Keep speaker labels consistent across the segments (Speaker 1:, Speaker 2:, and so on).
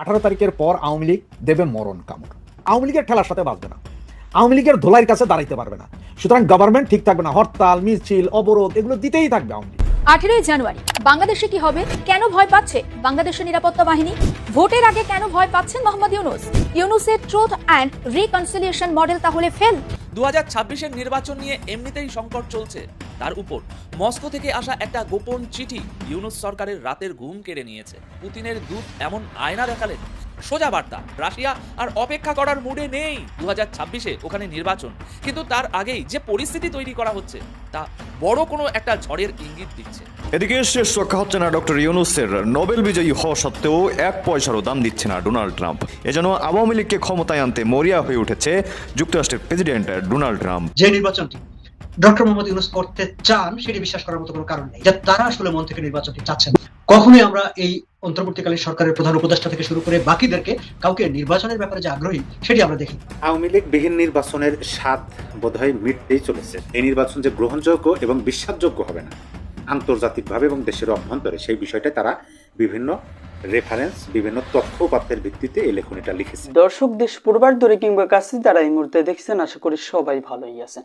Speaker 1: আঠারো তারিখের পর আওয়ামী লীগ দেবে মরণ কামড়। আওয়ামী লীগের ঠেলার সাথে বাঁচবে না। আওয়ামী লীগের ধোলাইয়ের কাছে দাঁড়াইতে পারবে না। সুতরাং গভর্নমেন্ট ঠিক থাকবে না। হরতাল মিছিল অবরোধ এগুলো দিতেই থাকবে আওয়ামী লীগ।
Speaker 2: আঠেরোই জানুয়ারি বাংলাদেশে কি হবে? কেন ভয় পাচ্ছে বাংলাদেশের নিরাপত্তা বাহিনী? ভোটের আগে কেন ভয় পাচ্ছেন মোহাম্মদ ইউনুস? ইউনুসের ট্রুথ অ্যান্ড রিকনসিলিয়েশন মডেল তাহলে ফেল
Speaker 3: দু হাজার নির্বাচন নিয়ে এমনিতেই সংকট চলছে। তার উপর। মস্কো থেকে আসা একটা গোপন চিঠি ইউনুস সরকারের রাতের ঘুম কেড়ে নিয়েছে। পুতিনের দূত এমন আয়না দেখালেন। সোজা বার্তা রাশিয়া আর অপেক্ষা করার মুডে নেই। দু হাজার ছাব্বিশে ওখানে নির্বাচন কিন্তু তার আগেই যে পরিস্থিতি তৈরি করা হচ্ছে তা বড় কোনো একটা ঝড়ের ইঙ্গিত দিচ্ছে।
Speaker 4: এদিকে শেষ রক্ষা হচ্ছে না ডক্টর ইউনুসের। নোবেল বিজয়ী হওয়া সত্ত্বেও এক পয়সারও দাম দিচ্ছে না ডোনাল্ড ট্রাম্প। এজন্য আওয়ামী লীগকে ক্ষমতায় আনতে মরিয়া হয়ে উঠেছে যুক্তরাষ্ট্রের প্রেসিডেন্ট ডোনাল্ড ট্রাম্প।
Speaker 5: যে নির্বাচনটি ডক্টর মোহাম্মদ ইউনুস করতে চান সেটি বিশ্বাস করার মতো কোনো কারণ নেই। যে তারা আসলে মন থেকে নির্বাচনটি চাচ্ছেন কখনোই আমরা এই অন্তর্বর্তীকালীন সরকারের প্রধান উপদেষ্টা থেকে শুরু করে বাকিদেরকে কাউকে নির্বাচনের ব্যাপারে যে আগ্রহী সেটি আমরা দেখি
Speaker 6: আওয়ামী লীগ বিহীন নির্বাচনের স্বাদ বোধহয় মিটতেই চলেছে। এই নির্বাচন যে গ্রহণযোগ্য এবং বিশ্বাসযোগ্য হবে না আন্তর্জাতিকভাবে এবং দেশের অভ্যন্তরে সেই বিষয়টা তারা বিভিন্ন রেফারেন্স বিভিন্ন তথ্য উপাত্তের ভিত্তিতে এই লেখনীটা লিখেছে।
Speaker 7: দর্শক দেশ পূর্বার্ধরে কিংবা কাছে যারা এই মুহূর্তে দেখছেন আশা করি সবাই ভালোই আছেন।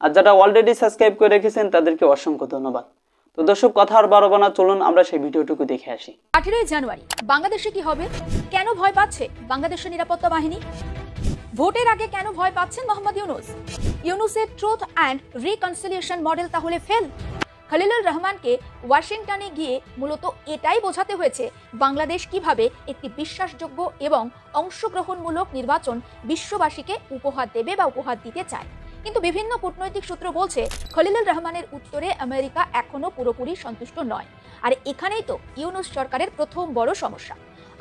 Speaker 7: আর যারা অলরেডি সাবস্ক্রাইব করে রেখেছেন, তাদেরকে অসংখ্য ধন্যবাদ। তো দর্শক, কথা আর বারবানা চলুন আমরা সেই ভিডিওটুকু দেখে আসি।
Speaker 2: আঠেরোই জানুয়ারি, বাংলাদেশে কি হবে? কেন ভয় পাচ্ছে বাংলাদেশের নিরাপত্তা বাহিনী? ভোটের আগে কেন ভয় পাচ্ছেন মোহাম্মদ ইউনুস? ইউনুসের ট্রুথ অ্যান্ড রিকনসিলিয়েশন মডেল তাহলে ফেল খলিলুর রহমানকে ওয়াশিংটনে গিয়ে মূলত এটাই বোঝাতে হয়েছে বাংলাদেশ কীভাবে একটি বিশ্বাসযোগ্য এবং অংশগ্রহণমূলক নির্বাচন বিশ্ববাসীকে উপহার দেবে বা উপহার দিতে চায়। কিন্তু বিভিন্ন কূটনৈতিক সূত্র বলছে, খলিলুর রহমানের উত্তরে আমেরিকা এখনও পুরোপুরি সন্তুষ্ট নয়। আর এখানেই তো ইউনুস সরকারের প্রথম বড় সমস্যা।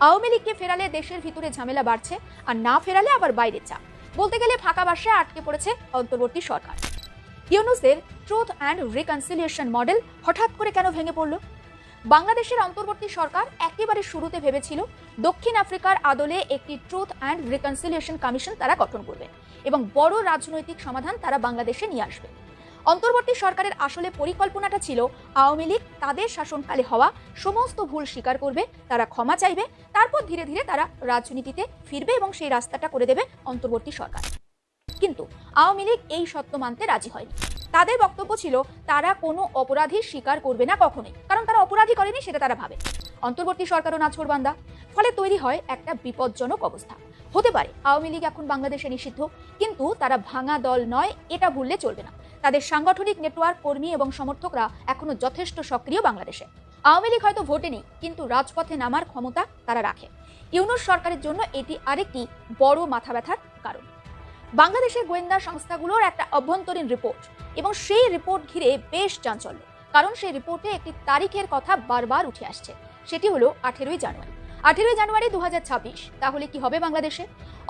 Speaker 2: আওয়ামী লীগকে ফেরালে দেশের ভিতরে ঝামেলা বাড়ছে, আর না ফেরালে আবার বাইরে চাপ। বলতে গেলে ফাঁকা বাসে আটকে পড়েছে অন্তর্বর্তী সরকার। ইউনুসের ট্রুথ অ্যান্ড রিকনসিলিয়েশন মডেল হঠাৎ করে কেন ভেঙে পড়ল? বাংলাদেশের অন্তর্বর্তী সরকার একেবারে শুরুতে ভেবেছিল দক্ষিণ আফ্রিকার আদলে একটি ট্রুথ অ্যান্ড রিকনসিলিয়েশন কমিশন তারা গঠন করবে। এবং বড় রাজনৈতিক সমাধান তারা বাংলাদেশে নিয়ে আসবে। অন্তর্বর্তী সরকারের আসলে পরিকল্পনাটা ছিল, আওয়ামী লীগ তাদের শাসনকালে হওয়া সমস্ত ভুল স্বীকার করবে, তারা ক্ষমা চাইবে, তারপর ধীরে ধীরে তারা রাজনীতিতে ফিরবে এবং সেই রাস্তাটা করে দেবে অন্তর্বর্তী সরকার। কিন্তু আওয়ামী লীগ এই সত্য মানতে রাজি হয়নি। তাদের বক্তব্য ছিল, তারা কোনো অপরাধী স্বীকার করবে না কখনোই, কারণ তারা অপরাধী করেনি সেটা তারা ভাবে। অন্তর্বর্তী সরকারও নাছোড়বান্দা ফলে তৈরি হয় একটা বিপজ্জনক অবস্থা। হতে পারে। আওয়ামী লীগ এখন বাংলাদেশে নিষিদ্ধ। কিন্তু তারা ভাঙা দল নয়, এটা ভুললে চলবে না। তাদের সাংগঠনিক নেটওয়ার্ক কর্মী এবং সমর্থকরা এখনও যথেষ্ট সক্রিয় বাংলাদেশে। আওয়ামী লীগ হয়তো ভোটে নেই, কিন্তু রাজপথে নামার ক্ষমতা তারা রাখে। ইউনুস সরকারের জন্য এটি আরেকটি বড় মাথা ব্যথার কারণ। বাংলাদেশের গোয়েন্দা সংস্থাগুলোর একটা অভ্যন্তরীণ রিপোর্ট এবং সেই রিপোর্ট ঘিরে বেশ চাঞ্চল্য। কারণ সেই রিপোর্টে একটি তারিখের কথা বারবার উঠে আসছে। সেটি হলো আঠেরোই জানুয়ারি। আঠেরোই জানুয়ারি দু হাজার ছাব্বিশ। তাহলে কি হবে বাংলাদেশে?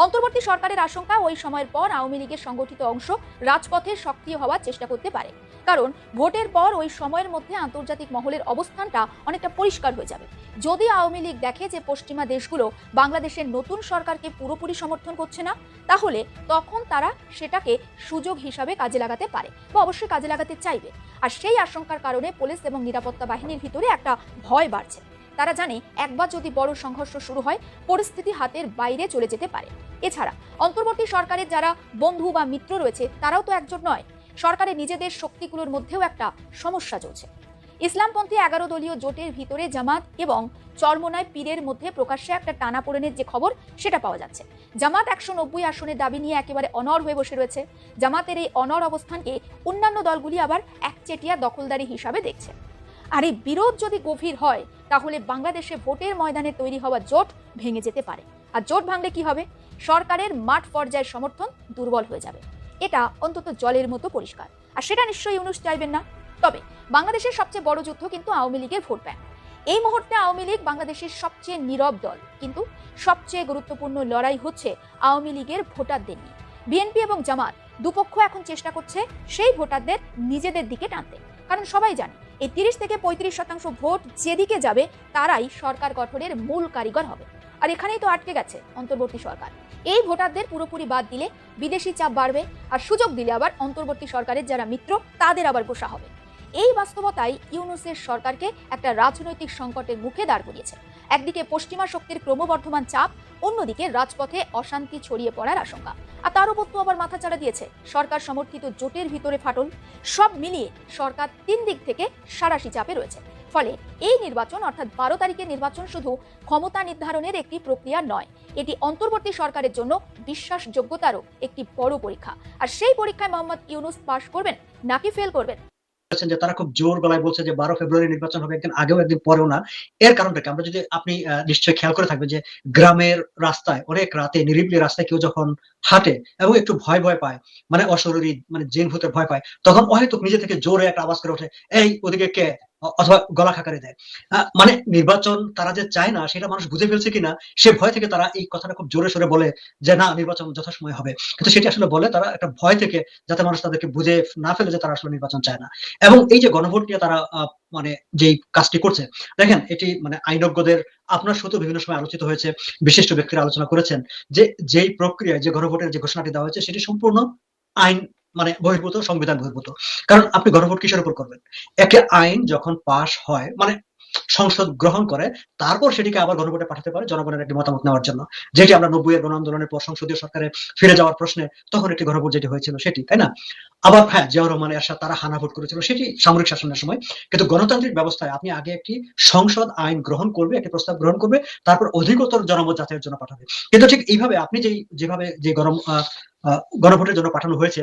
Speaker 2: অন্তর্বর্তী সরকারের আশঙ্কা ওই সময়ের পর আওয়ামী লীগের সংগঠিত অংশ রাজপথে সক্রিয় হওয়ার চেষ্টা করতে পারে। কারণ ভোটের পর ওই সময়ের মধ্যে আন্তর্জাতিক মহলের অবস্থানটা অনেকটা পরিষ্কার হয়ে যাবে। যদি আওয়ামী লীগ দেখে যে পশ্চিমা দেশগুলো বাংলাদেশের নতুন সরকারকে পুরোপুরি সমর্থন করছে না, তাহলে তখন তারা সেটাকে সুযোগ হিসাবে কাজে লাগাতে পারে বা অবশ্যই কাজে লাগাতে চাইবে। আর সেই আশঙ্কার কারণে পুলিশ এবং নিরাপত্তা বাহিনীর ভিতরে একটা ভয় বাড়ছে। তারা জানে একবার যদি বড় সংঘর্ষ শুরু হয়, পরিস্থিতি হাতের বাইরে চলে যেতে পারে। এছাড়া, অন্তর্বর্তী সরকারের যারা বন্ধু বা মিত্র রয়েছে, তারাও তো একজোট নয়। সরকারের নিজেদের শক্তিগুলোর মধ্যেও একটা সমস্যা চলছে। ইসলামপন্থী এগারো দলীয় জোটের ভিতরে জামাত এবং চরমোনায় পীরের মধ্যে প্রকাশ্যে একটা টানাপোড়েনের যে খবর, সেটা পাওয়া যাচ্ছে। জামাত একশো নব্বই আসনের দাবি নিয়ে একেবারে অনর হয়ে বসে রয়েছে। জামাতের এই অনর অবস্থানকে অন্যান্য দলগুলি আবার একচেটিয়া দখলদারি হিসাবে দেখছে। আর এই বিরোধ যদি গভীর হয় তাহলে বাংলাদেশে ভোটের ময়দানে তৈরি হওয়া জোট ভেঙে যেতে পারে। আর জোট ভাঙলে কি হবে? সরকারের মাঠ পর্যায়ের সমর্থন দুর্বল হয়ে যাবে। এটা অন্তত জলের মতো পরিষ্কার। আর সেটা নিশ্চয়ই ইউনুস চাইবেন না। তবে বাংলাদেশের সবচেয়ে বড় যুদ্ধ কিন্তু আওয়ামী লীগের ভোট ব্যাংক। এই মুহূর্তে আওয়ামী লীগ বাংলাদেশের সবচেয়ে নীরব দল। কিন্তু সবচেয়ে গুরুত্বপূর্ণ লড়াই হচ্ছে আওয়ামী লীগের ভোটারদের নিয়ে। বিএনপি এবং জামাত দুপক্ষ এখন চেষ্টা করছে সেই ভোটারদের নিজেদের দিকে টানতে। কারণ সবাই জানে এই তিরিশ থেকে পঁয়ত্রিশ শতাংশ ভোট যেদিকে যাবে, তারাই সরকার গঠনের মূল কারিগর হবে। আর এখানেই তো আটকে গেছে অন্তর্বর্তী সরকার। এই ভোটারদের পুরোপুরি বাদ দিলে বিদেশি চাপ বাড়বে, আর সুযোগ দিলে আবার অন্তর্বর্তী সরকারের যারা মিত্র, তাদের আবার পোষা হবে। এই বাস্তবতাই ইউনুসের সরকারকে একটা রাজনৈতিক সংকটের মুখে দাঁড় করিয়েছে। একদিকে পশ্চিমা শক্তির ক্রমবর্ধমান চাপ, অন্যদিকে রাজপথে অশান্তি ছড়িয়ে পড়ার আশঙ্কা। আর তার উপর তো আবার মাথাচাড়া দিয়েছে। সরকার সমর্থিত জোটের ভিতরে ফাটল, সব মিলিয়ে সরকার তিন দিক থেকে সারাশি চাপে রয়েছে। ফলে এই নির্বাচন, অর্থাৎ বারো তারিখের নির্বাচন শুধু ক্ষমতা নির্ধারণের একটি প্রক্রিয়া নয়, এটি অন্তর্বর্তী সরকারের জন্য বিশ্বাসযোগ্যতারও একটি বড় পরীক্ষা। আর সেই পরীক্ষায় মোহাম্মদ ইউনুস পাশ করবেন নাকি ফেল করবেন?
Speaker 5: বলেছেন যে তারা খুব জোর গলায় বলছে যে বারো ফেব্রুয়ারি নির্বাচন হবে, একদিন আগেও একদিন পরেও না। এর কারণটা কি? আমরা যদি আপনি নিশ্চয়ই খেয়াল করে থাকবেন যে গ্রামের রাস্তায়, অনেক রাতে নিরিবিলি রাস্তায় কেউ যখন হাঁটে এবং একটু ভয় ভয় পায় মানে অশরীরী মানে জেন ভূতের ভয় পায়, তখন হয়তো নিজে থেকে জোরে একটা আওয়াজ করে ওঠে, এই, ওদিকে কে? অথবা গলা খাকারে দেয়। মানে নির্বাচন তারা যে চায় না, সেটা মানুষ বুঝে ফেলছে কিনা, সে ভয় থেকে তারা এই কথাটা খুব জোরে সোরে বলে যে, না, নির্বাচন যথাসময় হবে। কিন্তু সেটি আসলে বলে তারা একটা ভয় থেকে যাতে মানুষ তাদেরকে বুঝে না ফেলে যে, তারা আসলে নির্বাচন চায় না। এবং এই যে গণভোট নিয়ে তারা মানে যেই কাজটি করছে, দেখেন এটি মানে আইনজ্ঞদের আপনার সাথে বিভিন্ন সময় আলোচিত হয়েছে, বিশিষ্ট ব্যক্তিরা আলোচনা করেছেন যে, যেই প্রক্রিয়ায়, যে গণভোটের যে ঘোষণাটি দেওয়া হয়েছে, সেটি সম্পূর্ণ আইন মানে বহির্ভূত, সংবিধান বহির্ভূত। কারণ আপনি গণভোট কিসের উপর করবেন? একে আইন যখন পাশ হয় মানে সংসদ গ্রহণ করে, তারপর সেটিকে আবার গণভোটে পাঠাতে পারে জনগণের একটি মতামত নেওয়ার জন্য। যেটি আমরা নব্বই এর গণ আন্দোলনের পর সংসদীয় সরকারে ফিরে যাওয়ার প্রশ্নে তখন একটি গণভোট যেটি হয়েছিল সেটি, তাই না? আবার হ্যাঁ জিয়াউর রহমান এরশাদ তারা হানা ভোট করেছিল, সেটি সামরিক শাসনের সময়। কিন্তু গণতান্ত্রিক ব্যবস্থায় আপনি আগে একটি সংসদ আইন গ্রহণ করবে, একটি প্রস্তাব গ্রহণ করবে, তারপর অধিকতর জনমত যাচাইয়ের জন্য পাঠাবে। কিন্তু ঠিক এইভাবে আপনি যেই, যেভাবে যে গরম গণভোটের জন্য পাঠানো হয়েছে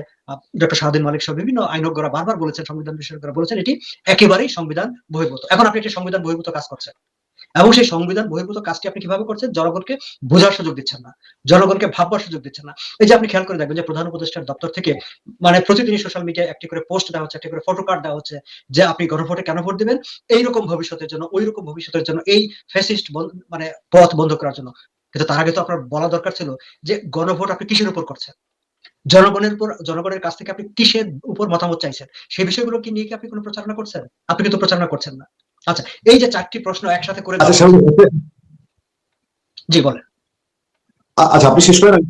Speaker 5: ডক্টর শাহদিন মালিক সহ বিভিন্ন আইনজ্ঞরা বারবার বলেছেন, সংবিধান বিশেষজ্ঞরা বলেছেন, এটি একেবারেই সংবিধান বহির্ভূত। এখন আপনি একটি সংবিধান বহির্ভূত কাজ করছেন। এবং সেই সংবিধান বহির্ভূত কাজটি আপনি কীভাবে করছেন? জনগণকে বোঝার সুযোগ দিচ্ছেন না। জনগণকে ভাববার সুযোগ দিচ্ছেন না। এই যে আপনি খেয়াল করে দেখবেন যে প্রধান উপদেষ্টার দপ্তর থেকে মানে প্রতিদিনই সোশ্যাল মিডিয়ায় একটি করে পোস্ট দেওয়া হচ্ছে, একটি করে ফটো কার্ড দেওয়া হচ্ছে যে আপনি গণভোটে কেন ভোট দিবেন? এইরকম ভবিষ্যতের জন্য ওই রকম ভবিষ্যতের জন্য, এই ফ্যাসিস্ট মানে পথ বন্ধ করার জন্য। কিন্তু তার আগে তো আপনার বলা দরকার ছিল যে গণভোট আপনি কিসের উপর করছেন? জনগণের উপর, জনগণের কাছ থেকে আপনি কিসের উপর মতামত চাইছেন? সেই বিষয়গুলো কি নিয়ে কি আপনি কোনো প্রচারণা করছেন? আপনি কিন্তু প্রচারণা করছেন না। আচ্ছা এই যে চারটি প্রশ্ন একসাথে করে
Speaker 8: আচ্ছা
Speaker 5: জি বলেন।
Speaker 8: আচ্ছা আপনি শেষ করেন আমি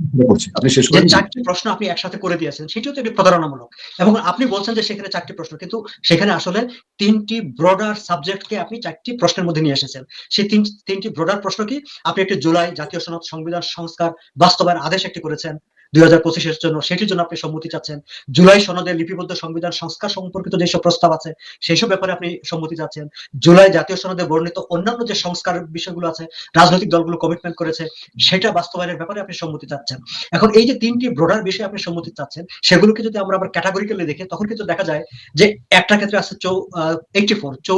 Speaker 8: আপনি শেষ করেন।
Speaker 5: চারটি প্রশ্ন আপনি একসাথে করে দিয়েছেন সেটিও তো একটি প্রতারণামূলক। এবং আপনি বলছেন যে সেখানে চারটি প্রশ্ন কিন্তু সেখানে আসলে তিনটি ব্রডার সাবজেক্টকে আপনি চারটি প্রশ্নের মধ্যে নিয়ে এসেছেন। সেই তিন তিনটি ব্রডার প্রশ্ন কি? আপনি একটি জুলাই জাতীয় সনদ সংবিধান সংস্কার বাস্তবায়ন আদেশ একটি করেছেন। দুই হাজার জন্য, সেটির জন্য আপনি সম্মতি চাচ্ছেন। জুলাই সনদে লিপিবদ্ধ সংবিধান সংস্কার সম্পর্কিত যেসব প্রস্তাব আছে সেই সব ব্যাপারে আপনি সম্মতি চাচ্ছেন। জুলাই জাতীয় সনদে বর্ণিত অন্যান্য যে সংস্কার বিষয়গুলো আছে, রাজনৈতিক দলগুলো কমিটমেন্ট করেছে, সেটা বাস্তবায়নের ব্যাপারে আপনি সম্মতি চাচ্ছেন। এখন এই যে তিনটি ব্রডার বিষয়ে আপনি সম্মতি চাচ্ছেন, সেগুলোকে যদি আমরা আবার ক্যাটাগরিক্যালি দেখি, তখন কিন্তু দেখা যায় যে একটা ক্ষেত্রে আছে চৌ এইটি ফোর